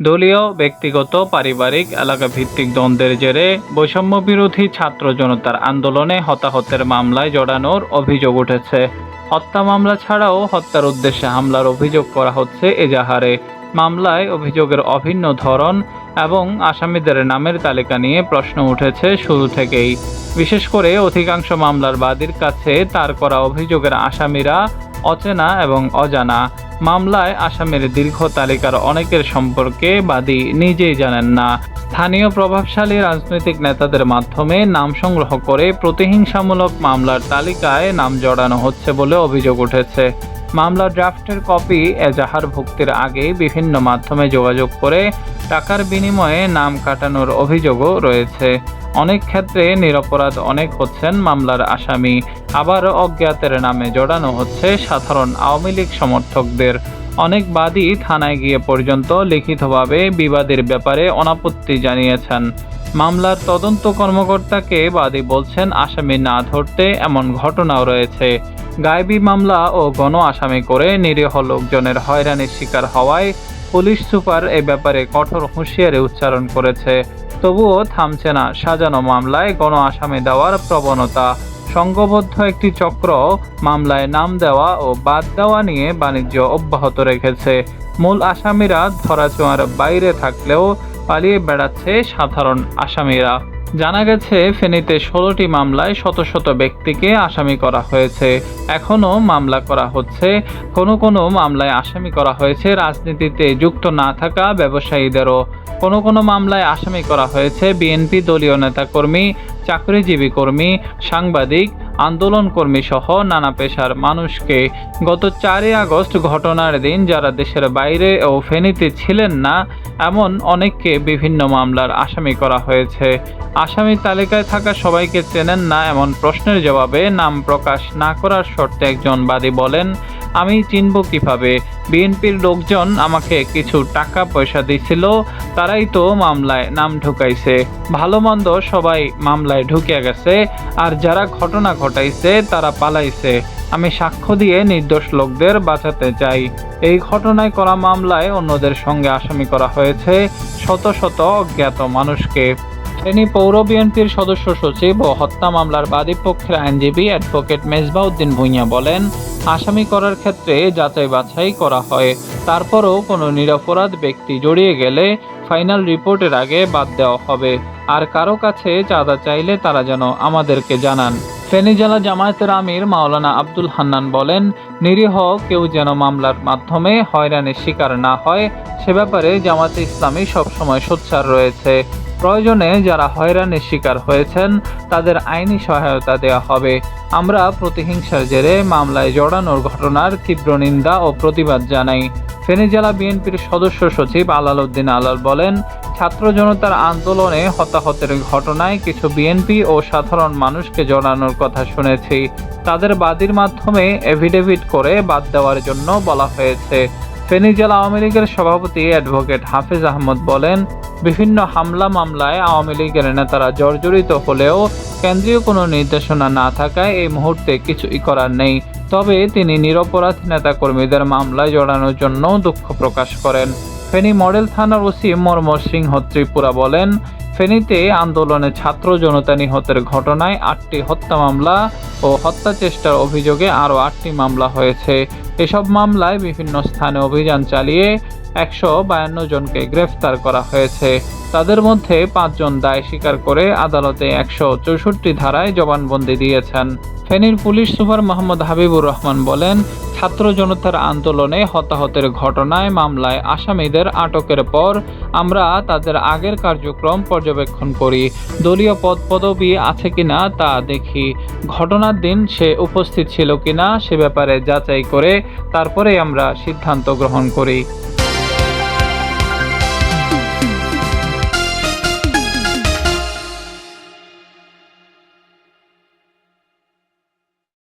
দলীয়, ব্যক্তিগত, পারিবারিক এলাকা ভিত্তিক দ্বন্দ্বের জেরে বৈষম্য বিরোধী ছাত্র জনতার আন্দোলনে হতাহতের মামলায় জড়ানোর অভিযোগ উঠেছে। হত্যা মামলা ছাড়াও হত্যার উদ্দেশ্যে হামলার অভিযোগ করা হচ্ছে এজাহারে। মামলায় অভিযোগের অভিন্ন ধরন এবং আসামিদের নামের তালিকা নিয়ে প্রশ্ন উঠেছে শুরু থেকেই। বিশেষ করে অধিকাংশ মামলার বাদীর কাছে তার করা অভিযোগের আসামিরা অচেনা এবং অজানা। মামলায় আসামের দীর্ঘ তালিকার অনেকের সম্পর্কে বাদী নিজেই জানেন না। স্থানীয় প্রভাবশালী রাজনৈতিক নেতাদের মাধ্যমে নাম সংগ্রহ করে প্রতিহিংসামূলক মামলার তালিকায় নাম জড়ানো হচ্ছে বলে অভিযোগ উঠেছে। মামলার ড্রাফটের কপি এজাহার ভুক্তির আগে বিভিন্ন মাধ্যমে যোগাযোগ করে টাকার বিনিময়ে নাম কাটানোর অভিযোগও রয়েছে। অনেক ক্ষেত্রে নিরপরাধ অনেক হচ্ছেন মামলার আসামি। আবার অজ্ঞাতের নামে জড়ানো হচ্ছে সাধারণ আওয়ামী লীগ সমর্থকদের। অনেক বাদী থানায় গিয়ে পর্যন্ত লিখিতভাবে বিবাদের ব্যাপারে অনাপত্তি জানিয়েছেন। মামলার তদন্ত কর্মকর্তাকে বাদী বলছেন আসামি না ধরতে এমন ঘটনাও রয়েছে। গায়েবী মামলা ও গণ আসামি করে নিরীহ লোকজনের হয়রানির শিকার হওয়ায় পুলিশ সুপার এ ব্যাপারে কঠোর হুঁশিয়ারি উচ্চারণ করেছে। তবুও থামছে না। সাজানো মামলায় গণ আসামি দেওয়ার প্রবণতা। সংঘবদ্ধ একটি চক্র মামলায় নাম দেওয়া ও বাদ দেওয়া নিয়ে বাণিজ্য অব্যাহত রেখেছে। মূল আসামিরা ধরাছোঁয়ার বাইরে থাকলেও পালিয়ে বেড়াচ্ছে সাধারণ আসামিরা। জানা গেছে, ফেনীতে ষোলোটি মামলায় শত শত ব্যক্তিকে আসামি করা হয়েছে। এখনও মামলা করা হচ্ছে। কোনো কোনো মামলায় আসামি করা হয়েছে, রাজনীতিতে যুক্ত না থাকা ব্যবসায়ীদেরও। কোনো কোনো মামলায় আসামি করা হয়েছে, বিএনপি দলীয় নেতাকর্মী, চাকরিজীবী কর্মী, সাংবাদিক আন্দোলন কর্মী সহ নানা পেশার মানুষকে গত চারই আগস্ট ঘটনার দিন যারা দেশের বাইরে ও ফেনীতে ছিলেন না, এমন অনেককে বিভিন্ন মামলার আসামি করা হয়েছে। আসামি তালিকায় থাকা সবাইকে চেনেন না এমন প্রশ্নের জবাবে নাম প্রকাশ না করার শর্তে একজন বাদী বলেন আমি চিনব কীভাবে? বিএনপির লোকজন আমাকে কিছু টাকা পয়সা দিছিল, তারাই তো মামলায় নাম ঢুকাইছে। ভালো মন্দ সবাই মামলায় ঢুকিয়া গেছে, আর যারা ঘটনা ঘটাইছে তারা পালাইছে। আমি সাক্ষ্য দিয়ে নির্দোষ লোকদের বাঁচাতে চাই। এই ঘটনায় করা মামলায় অন্যদের সঙ্গে আসামি করা হয়েছে শত শত অজ্ঞাত মানুষকে। ফেনী পৌর বিএনপির সদস্য সচিব ও হত্যা মামলার বাদী পক্ষের আইনজীবী অ্যাডভোকেট মেজবাউদ্দিন ভূঁইয়া বলেন, আসামি করার ক্ষেত্রে যাচাই বাছাই করা হয়। তারপরও কোনো নিরপরাধ ব্যক্তি জড়িয়ে গেলে ফাইনাল রিপোর্টের আগে বাদ দেওয়া হবে। আর কারও কাছে চাঁদা চাইলে তারা যেন আমাদেরকে জানান। ফেনী জেলা জামায়াতের আমির মাওলানা আব্দুল হান্নান বলেন, নিরীহ কেউ যেন মামলার মাধ্যমে হয়রানির শিকার না হয়, সে ব্যাপারে জামাতে ইসলামী সবসময় সোচ্চার রয়েছে। প্রয়োজনে যারা হয়রানির শিকার হয়েছেন, তাদের আইনি সহায়তা দেওয়া হবে। আমরা প্রতিহিংসার জেরে মামলায় জড়ানোর ঘটনার তীব্র নিন্দা ও প্রতিবাদ জানাই। ফেনী জেলা বিএনপির সদস্য সচিব আলাল উদ্দিন আলাল বলেন, ছাত্র জনতার আন্দোলনে হতাহতের ঘটনায় কিছু বিএনপি ও সাধারণ মানুষকে জড়ানোর কথা শুনেছি। তাদের বাদীর মাধ্যমে এভিডেভিট করে বাদ দেওয়ার জন্য বলা হয়েছে। ফেনী জেলা আওয়ামী লীগের সভাপতি অ্যাডভোকেট হাফিজ আহমদ বলেন বিভিন্ন হামলা মামলায় আওয়ামী লীগের নেতারা জর্জরিত হলেও কেন্দ্রীয় কোনো নির্দেশনা না থাকায় এই মুহূর্তে কিছুই করার নেই। তবে তিনি নিরপরাধ নেতাকর্মীদের মামলায় জড়ানোর জন্য দুঃখ প্রকাশ করেন। ফেনী মডেল থানার ওসি মর্মর সিংহ ত্রিপুরা বলেন, ফেনীতে আন্দোলনে ছাত্র জনতা নিহতের ঘটনায় আটটি হত্যা মামলা ও হত্যা চেষ্টার অভিযোগে আরও আটটি মামলা হয়েছে। এসব মামলায় বিভিন্ন স্থানে অভিযান চালিয়ে একশো বায়ান্ন জনকে গ্রেফতার করা হয়েছে। তাদের মধ্যে পাঁচজন দায় স্বীকার করে আদালতে একশো চৌষট্টি ধারায় জবানবন্দি দিয়েছেন। ফেনীর পুলিশ সুপার মোহাম্মদ হাবিবুর রহমান বলেন, ছাত্র জনতার আন্দোলনে হতাহতের ঘটনায় মামলায় আসামিদের আটকের পর আমরা তাদের আগের কার্যক্রম পর্যবেক্ষণ করি। দলীয় পদ পদবি আছে কিনা তা দেখি। ঘটনার দিন সে উপস্থিত ছিল কিনা সে ব্যাপারে যাচাই করে তারপরে আমরা সিদ্ধান্ত গ্রহণ করি।